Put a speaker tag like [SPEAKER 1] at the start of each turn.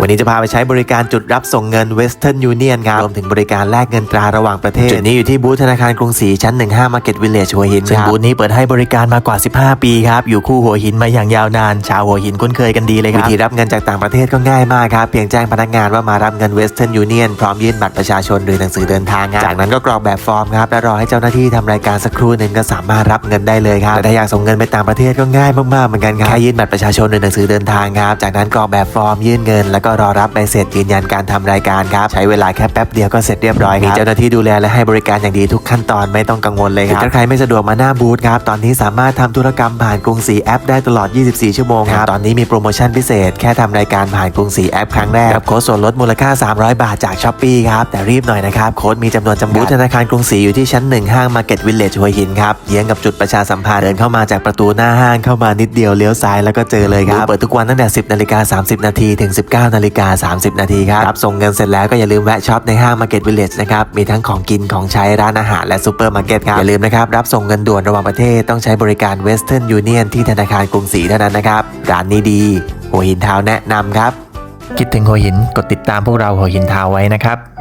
[SPEAKER 1] วันนี้จะพาไปใช้บริการจุดรับส่งเงิน Western Union ครับรวมถึงบริการแลกเงินตราระหว่างประเทศ จุดนี้อยู่ที่บูธธนาคารกรุงศรีชั้น 15 Market Village หัวหินซึ่งบูธนี้เปิดให้บริการมากว่า 15 ปีครับ อยู่คู่หัวหินมาอย่างยาวนาน ชาวหัวหินคุ้นเคยกันดีเลยครับ วิธีรับเงินจากต่างประเทศก็ง่ายมากครับ เพียงแจ้งพนักงานว่ามารับเงิน Western Union พร้อมยื่นบัตรประชาชนหรือหนังสือเดินทางครับจากนั้นก็กรอกแบบฟอร์มครับและรอให้เจ้าหน้าที่ทำรายการสักครู่หนึ่งก็สามารถรับเงินได้เลยครับแต่ถ้าอยากส่งเงินไปต่างประเทศก็ง่ายมากๆเหมือนกันครับแค่ยื่นบัตรประชาชนหรือหนังสือเดินทางครับจากนั้นกรอกแบบฟอร์มยื่นเงินแล้วก็รอรับใบเสร็จยืนยันการทำรายการครับ ใช้เวลาแค่แป๊บเดียวก็เสร็จเรียบร้อยครับมีเจ้าหน้าที่ดูแลและให้บริการอย่างดีทุกขั้นตอนไม่ต้องกังวลเลยครับถ้าใครไม่สะดวกมาหน้าบูธครับตอนนี้สามารถทำธุรกรรมผ่านกรุงศรีแอปได้ตลอด 24 ชั่วโมงครับตอนนี้มีโปรโมชั่นพิเศษแค่ทำรายการผ่านกรุงศรีแอปครั้งแรกรับโค้ดส่วนลดมูลค่า 300 บาทจากช้อปปีครับแต่รีบหน่อยนะครับโค้ดมีจำนวนจำกัดบูธธนาคารกรุงศรีอยู่ที่ชั้น1ห้าง Market Village หัวหินครับเยื้องกับจุดประชาสัมพันธ์เดินเข้ามาจากประตูหน้าห้างเข้ามานิดเดียวเลี้ยวซ้ายแล้วก็เจอเลยครับเปิดทุกวันตั้งแต่ 10นาฬิกา30 นาทีถึง 19นาาฬิกา 30 นาทีครับรับส่งเงินเสร็จแล้วก็อย่าลืมแวะช็อปในห้าง Market Village นะครับ มีทั้งของกินของใช้ร้านอาหารและซูเปอร์มาร์เก็ตครับ อย่าลืมนะครับ รับส่งเงินด่วนระหว่างประเทศต้องใช้บริการ Western Union ที่ธนาคารกรุงศรีเท่านั้นนะครับ ร้านนี้ดี หัวหินทาวแนะนำครับ คิดถึงหัวหินกดติดตามพวกเราหัวหินทาวไว้นะครับ